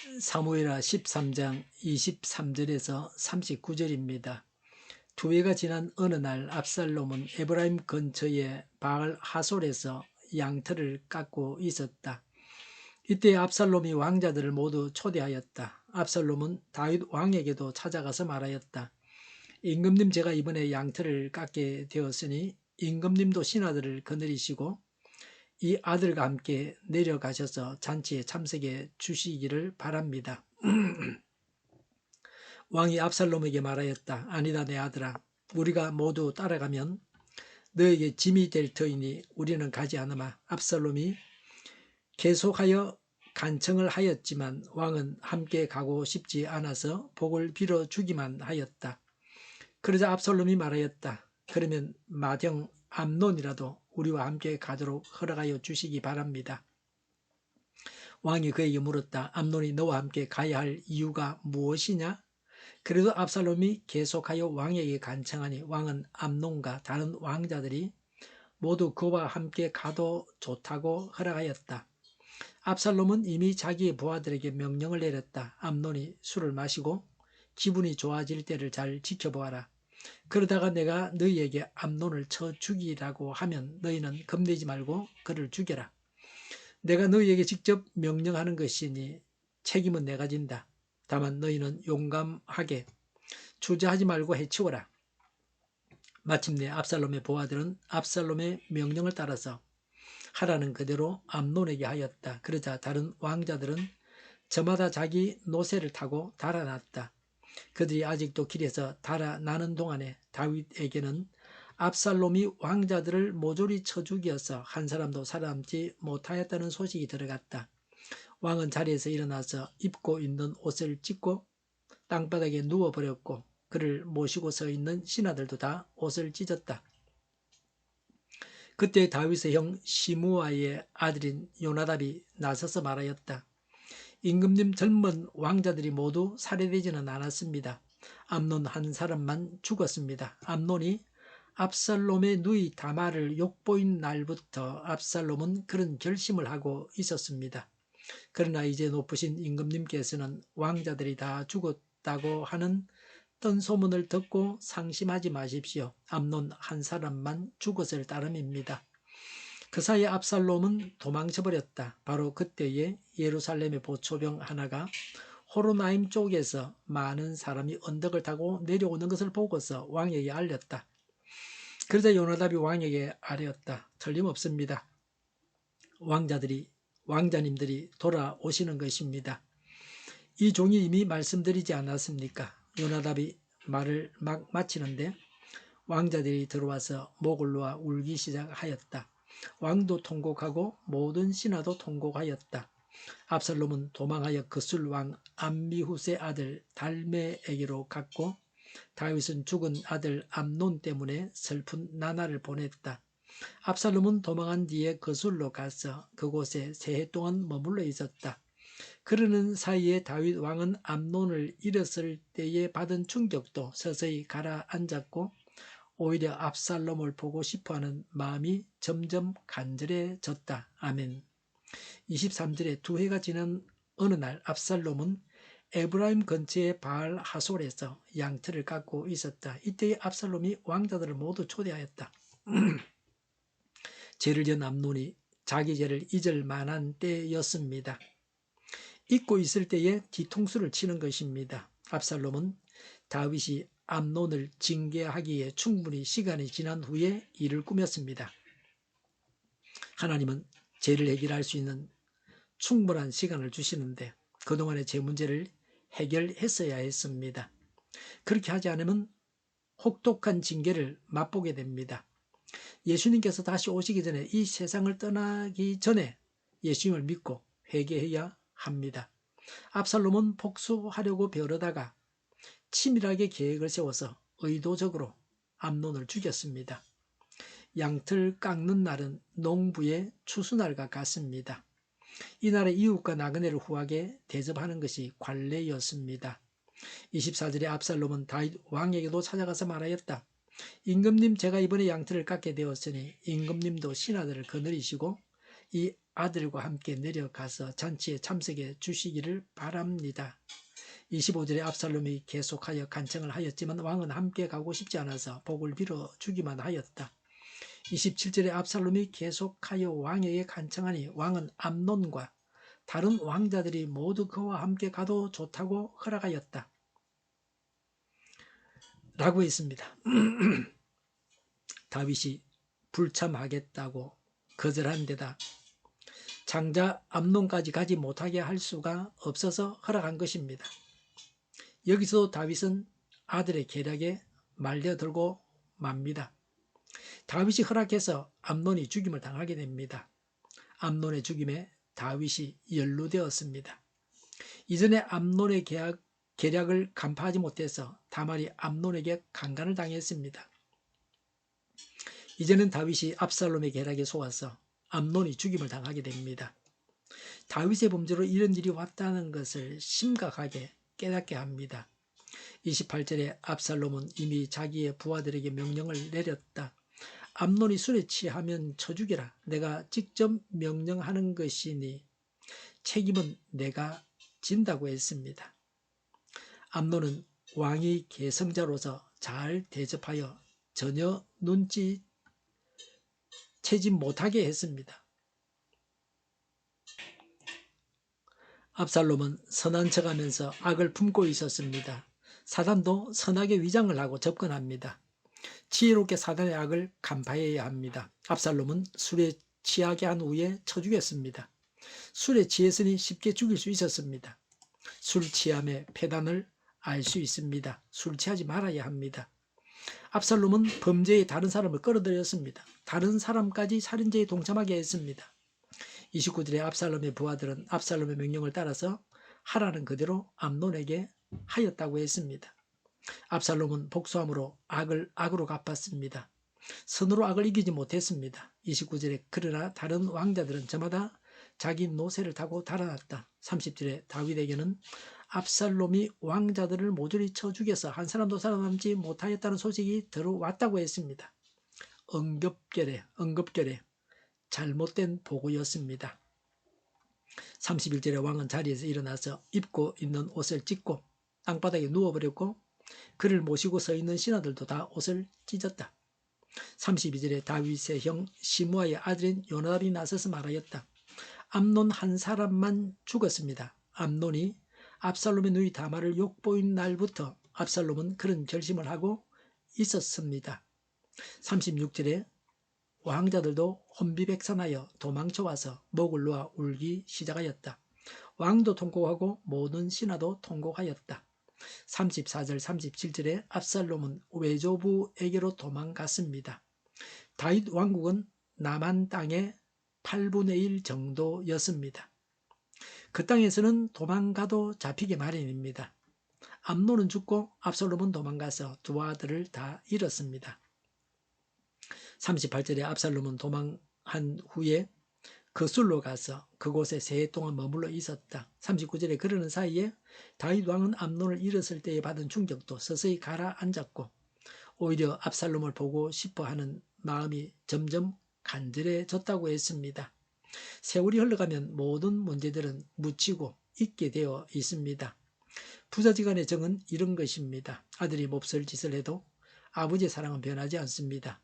사무엘하 13장 23절에서 39절입니다. 두 해가 지난 어느 날 압살롬은 에브라임 근처의 바알 하솔에서 양털을 깎고 있었다. 이때 압살롬이 왕자들을 모두 초대하였다. 압살롬은 다윗 왕에게도 찾아가서 말하였다. 임금님 제가 이번에 양털을 깎게 되었으니 임금님도 신하들을 거느리시고 이 아들과 함께 내려가셔서 잔치에 참석해 주시기를 바랍니다. 왕이 압살롬에게 말하였다. 아니다 내 아들아. 우리가 모두 따라가면 너에게 짐이 될 터이니 우리는 가지 않으마. 압살롬이 계속하여 간청을 하였지만 왕은 함께 가고 싶지 않아서 복을 빌어 주기만 하였다. 그러자 압살롬이 말하였다. 그러면 마령 암논이라도 우리와 함께 가도록 허락하여 주시기 바랍니다. 왕이 그에게 물었다. 암논이 너와 함께 가야 할 이유가 무엇이냐? 그래도 압살롬이 계속하여 왕에게 간청하니 왕은 암논과 다른 왕자들이 모두 그와 함께 가도 좋다고 허락하였다. 압살롬은 이미 자기의 부하들에게 명령을 내렸다. 암논이 술을 마시고 기분이 좋아질 때를 잘 지켜보아라. 그러다가 내가 너희에게 암론을 쳐 죽이라고 하면 너희는 겁내지 말고 그를 죽여라. 내가 너희에게 직접 명령하는 것이니 책임은 내가 진다. 다만 너희는 용감하게 주저하지 말고 해치워라. 마침내 압살롬의 보아들은 압살롬의 명령을 따라서 하라는 그대로 암론에게 하였다. 그러자 다른 왕자들은 저마다 자기 노새를 타고 달아났다. 그들이 아직도 길에서 달아나는 동안에 다윗에게는 압살롬이 왕자들을 모조리 쳐 죽여서 한 사람도 살아남지 못하였다는 소식이 들어갔다. 왕은 자리에서 일어나서 입고 있는 옷을 찢고 땅바닥에 누워버렸고 그를 모시고 서 있는 신하들도 다 옷을 찢었다. 그때 다윗의 형 시무아의 아들인 요나답이 나서서 말하였다. 임금님 젊은 왕자들이 모두 살해되지는 않았습니다. 암논 한 사람만 죽었습니다. 암논이 압살롬의 누이 다마를 욕보인 날부터 압살롬은 그런 결심을 하고 있었습니다. 그러나 이제 높으신 임금님께서는 왕자들이 다 죽었다고 하는 떤 소문을 듣고 상심하지 마십시오. 암논 한 사람만 죽었을 따름입니다. 그 사이에 압살롬은 도망쳐 버렸다. 바로 그때에 예루살렘의 보초병 하나가 호로나임 쪽에서 많은 사람이 언덕을 타고 내려오는 것을 보고서 왕에게 알렸다. 그러자 요나답이 왕에게 아뢰었다. 틀림없습니다. 왕자들이 왕자님들이 돌아오시는 것입니다. 이 종이 이미 말씀드리지 않았습니까? 요나답이 말을 막 마치는데 왕자들이 들어와서 목을 놓아 울기 시작하였다. 왕도 통곡하고 모든 신하도 통곡하였다. 압살롬은 도망하여 그술 왕 암미훗의 아들 달메에게로 갔고 다윗은 죽은 아들 암논 때문에 슬픈 나날을 보냈다. 압살롬은 도망한 뒤에 그술로 가서 그곳에 세 해 동안 머물러 있었다. 그러는 사이에 다윗 왕은 암논을 잃었을 때에 받은 충격도 서서히 가라앉았고 오히려 압살롬을 보고 싶어하는 마음이 점점 간절해졌다. 아멘. 23절에 두 해가 지난 어느 날 압살롬은 에브라임 근처의 바알 하솔에서 양털을 깎고 있었다. 이때 압살롬이 왕자들을 모두 초대하였다. 죄를 지은 암논이 자기 죄를 잊을 만한 때였습니다. 잊고 있을 때에 뒤통수를 치는 것입니다. 압살롬은 다윗이 암론을 징계하기에 충분히 시간이 지난 후에 일을 꾸몄습니다. 하나님은 죄를 해결할 수 있는 충분한 시간을 주시는데 그동안의 제 문제를 해결했어야 했습니다. 그렇게 하지 않으면 혹독한 징계를 맛보게 됩니다. 예수님께서 다시 오시기 전에 이 세상을 떠나기 전에 예수님을 믿고 회개해야 합니다. 압살롬은 복수하려고 벼르다가 치밀하게 계획을 세워서 의도적으로 암론을 죽였습니다. 양틀 깎는 날은 농부의 추수날과 같습니다. 이날의 이웃과 나그네를 후하게 대접하는 것이 관례였습니다. 24절에 압살롬은 다윗 왕에게도 찾아가서 말하였다. 임금님 제가 이번에 양틀을 깎게 되었으니 임금님도 신하들을 거느리시고 이 아들과 함께 내려가서 잔치에 참석해 주시기를 바랍니다. 25절에 압살롬이 계속하여 간청을 하였지만 왕은 함께 가고 싶지 않아서 복을 빌어 주기만 하였다. 27절에 압살롬이 계속하여 왕에게 간청하니 왕은 암논과 다른 왕자들이 모두 그와 함께 가도 좋다고 허락하였다. 라고 했습니다. 다윗이 불참하겠다고 거절한 데다 장자 암론까지 가지 못하게 할 수가 없어서 허락한 것입니다. 여기서 다윗은 아들의 계략에 말려들고 맙니다. 다윗이 허락해서 암론이 죽임을 당하게 됩니다. 암론의 죽임에 다윗이 연루되었습니다. 이전에 암론의 계약, 계략을 간파하지 못해서 다말이 암론에게 강간을 당했습니다. 이제는 다윗이 압살롬의 계략에 속아서 암론이 죽임을 당하게 됩니다. 다윗의 범죄로 이런 일이 왔다는 것을 심각하게 깨닫게 합니다. 28절에 압살롬은 이미 자기의 부하들에게 명령을 내렸다. 암론이 술에 취하면 쳐 죽여라. 내가 직접 명령하는 것이니 책임은 내가 진다고 했습니다. 암론은 왕이 계성자로서 잘 대접하여 전혀 눈치 채지 못하게 했습니다. 압살롬은 선한 척하면서 악을 품고 있었습니다. 사단도 선하게 위장을 하고 접근합니다. 지혜롭게 사단의 악을 간파해야 합니다. 압살롬은 술에 취하게 한 후에 쳐 죽였습니다. 술에 취했으니 쉽게 죽일 수 있었습니다. 술 취함의 폐단을 알 수 있습니다. 술 취하지 말아야 합니다. 압살롬은 범죄에 다른 사람을 끌어들였습니다. 다른 사람까지 살인죄에 동참하게 했습니다. 29절에 압살롬의 부하들은 압살롬의 명령을 따라서 하라는 그대로 암논에게 하였다고 했습니다. 압살롬은 복수함으로 악을 악으로 갚았습니다. 선으로 악을 이기지 못했습니다. 29절에 그러나 다른 왕자들은 저마다 자기 노새를 타고 달아났다. 30절에 다윗에게는 압살롬이 왕자들을 모조리 쳐 죽여서 한 사람도 살아남지 못하였다는 소식이 들어왔다고 했습니다. 응급결에 응급결에 잘못된 보고였습니다. 31절에 왕은 자리에서 일어나서 입고 있는 옷을 찢고 땅바닥에 누워버렸고 그를 모시고 서 있는 신하들도 다 옷을 찢었다. 32절에 다윗의 형 시므아의 아들인 요나답이 나서서 말하였다. 암논 한 사람만 죽었습니다. 암논이 압살롬의 누이 다말을 욕보인 날부터 압살롬은 그런 결심을 하고 있었습니다. 36절에 왕자들도 혼비백산하여 도망쳐와서 목을 놓아 울기 시작하였다. 왕도 통곡하고 모든 신하도 통곡하였다. 34절 37절에 압살롬은 외조부에게로 도망갔습니다. 다윗 왕국은 남한 땅의 8분의 1 정도였습니다. 그 땅에서는 도망가도 잡히게 마련입니다. 암노는 죽고 압살롬은 도망가서 두 아들을 다 잃었습니다. 38절에 압살롬은 도망한 후에 그술로 가서 그곳에 세 해 동안 머물러 있었다. 39절에 그러는 사이에 다윗 왕은 암론을 잃었을 때에 받은 충격도 서서히 가라앉았고 오히려 압살롬을 보고 싶어 하는 마음이 점점 간절해졌다고 했습니다. 세월이 흘러가면 모든 문제들은 묻히고 잊게 되어 있습니다. 부자지간의 정은 이런 것입니다. 아들이 몹쓸 짓을 해도 아버지의 사랑은 변하지 않습니다.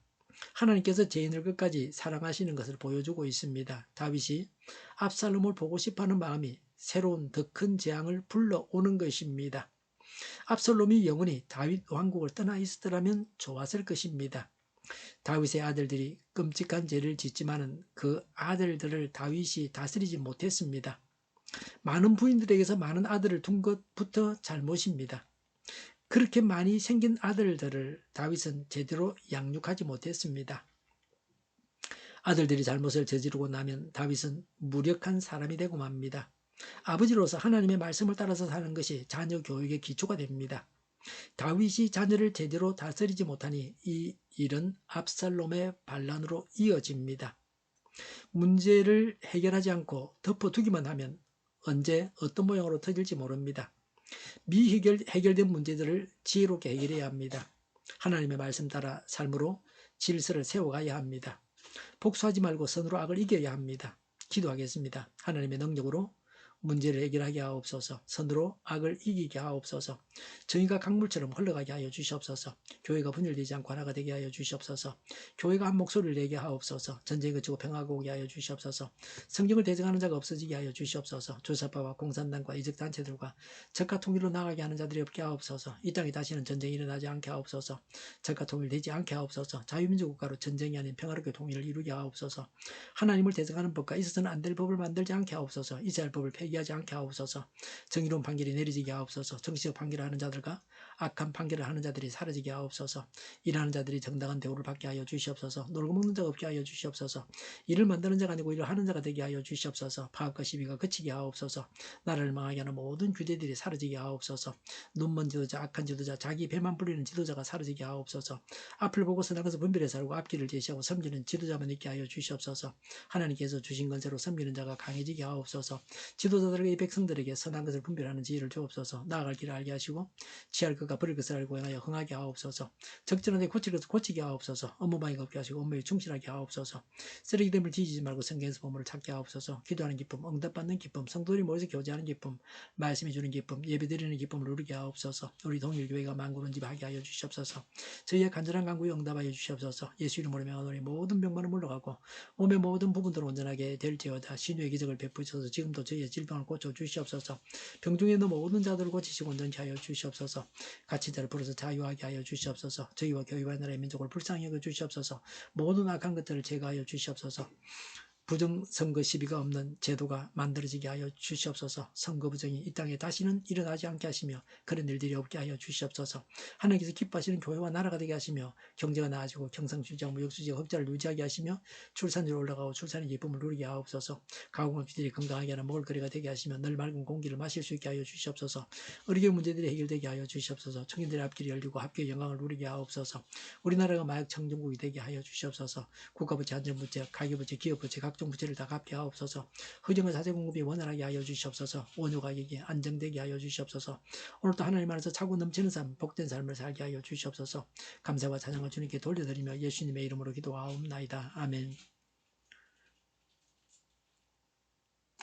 하나님께서 죄인을 끝까지 사랑하시는 것을 보여주고 있습니다. 다윗이 압살롬을 보고 싶어하는 마음이 새로운 더 큰 재앙을 불러오는 것입니다. 압살롬이 영원히 다윗 왕국을 떠나 있었더라면 좋았을 것입니다. 다윗의 아들들이 끔찍한 죄를 짓지만은 그 아들들을 다윗이 다스리지 못했습니다. 많은 부인들에게서 많은 아들을 둔 것부터 잘못입니다. 그렇게 많이 생긴 아들들을 다윗은 제대로 양육하지 못했습니다. 아들들이 잘못을 저지르고 나면 다윗은 무력한 사람이 되고 맙니다. 아버지로서 하나님의 말씀을 따라서 사는 것이 자녀 교육의 기초가 됩니다. 다윗이 자녀를 제대로 다스리지 못하니 이 일은 압살롬의 반란으로 이어집니다. 문제를 해결하지 않고 덮어두기만 하면 언제 어떤 모양으로 터질지 모릅니다. 미해결 해결된 문제들을 지혜롭게 해결해야 합니다. 하나님의 말씀 따라 삶으로 질서를 세워가야 합니다. 복수하지 말고 선으로 악을 이겨야 합니다. 기도하겠습니다. 하나님의 능력으로 문제를 해결하게 하옵소서. 선으로 악을 이기게 하옵소서. 저희가 강물처럼 흘러가게 하여 주시옵소서. 교회가 분열되지 않고 하나가 되게 하여 주시옵소서. 교회가 한 목소리를 내게 하옵소서. 전쟁이 그치고 평화가 오게 하여 주시옵소서. 성경을 대적하는 자가 없어지게 하여 주시옵소서. 조사파와 공산당과 이적단체들과 적과 통일로 나가게 하는 자들이 없게 하옵소서. 이 땅에 다시는 전쟁이 일어나지 않게 하옵소서. 적과 통일되지 않게 하옵소서. 자유민주 국가로 전쟁이 아닌 평화롭게 통일을 이루게 하옵소서. 하나님을 대적하는 법과 있어서는 안 될 법을 만들지 않게 하옵소서. 이스라엘 법을 폐기 하지 않게 하옵소서. 정의로운 판결이 내리지게 하옵소서. 정치적 판결을 하는 자들과 악한 판결을 하는 자들이 사라지게 하옵소서. 일하는 자들이 정당한 대우를 받게 하여 주시옵소서. 놀고 먹는 자가 없게 하여 주시옵소서. 일을 만드는 자가 아니고 일을 하는 자가 되게 하여 주시옵소서. 파업과 시비가 그치게 하옵소서. 나라를 망하게 하는 모든 규제들이 사라지게 하옵소서. 눈먼 지도자, 악한 지도자, 자기 배만 불리는 지도자가 사라지게 하옵소서. 앞을 보고서 나가서 분별해 살고 앞길을 제시하고 섬기는 지도자만 있게 하여 주시옵소서. 하나님께서 주신 건세로 섬기는 자가 강해지게 하옵소서. 지도 자들에게 이 백성들에게 선한 것을 분별하는 지혜를 주옵소서. 나아갈 길을 알게 하시고 취할 것과 버릴 것을 알고 행하여 흥하게 하옵소서. 적절한 데 고칠 것을 고치게 하옵소서. 업무방해가 없게 하시고 업무에 충실하게 하옵소서. 쓰레기됨을 뒤지지 말고 성경에서 보물을 찾게 하옵소서. 기도하는 기쁨, 응답받는 기쁨, 성도들이 모여서 교제하는 기쁨, 말씀해 주는 기쁨, 예배드리는 기쁨을 누리게 하옵소서. 우리 동일교회가 만국은 집 하게 하여 주시옵소서. 저희의 간절한 간구에 응답하여 주시옵소서. 예수 이름으로 명하노니 모든 병만은 물러가고 몸의 모든 부분들을 온전하게 될지어다. 신유의 기적을 베푸셔서 지금도 저희의 질 병을 고쳐 주시옵소서. 병중에 있는 모든 자들을 고치시고 온전히 하여 주시옵소서. 같이 자를 부르서 자유하게 하여 주시옵소서. 저희와 교회와 나라의 민족을 불쌍히 여겨 주시옵소서. 모든 악한 것들을 제거하여 주시옵소서. 부정선거 시비가 없는 제도가 만들어지게 하여 주시옵소서. 선거 부정이 이 땅에 다시는 일어나지 않게 하시며 그런 일들이 없게 하여 주시옵소서. 하나님께서 기뻐하시는 교회와 나라가 되게 하시며 경제가 나아지고 경상수지와 무역수지가 흑자를 유지하게 하시며 출산율이 올라가고 출산의 기쁨을 누리게 하옵소서. 가공업체들이 건강하게 하는 먹을거리가 되게 하시며 늘 맑은 공기를 마실 수 있게 하여 주시옵소서. 의료계 문제들이 해결되게 하여 주시옵소서. 청년들의 앞길이 열리고 합계의 영광을 누리게 하옵소서. 우리나라가 마약 청정국이 되게 하여 주시옵소서. 국가부채, 안전부채, 가계부채, 기업부채, 각종 부채를 다 갚게 하옵소서. 허정의 사재 공급이 원활하게 하여 주시옵소서. 원유 가격이 안정되게 하여 주시옵소서. 오늘도 하나님 안에서 차고 넘치는 삶, 복된 삶을 살게 하여 주시옵소서. 감사와 찬양을 주님께 돌려드리며 예수님의 이름으로 기도하옵나이다. 아멘.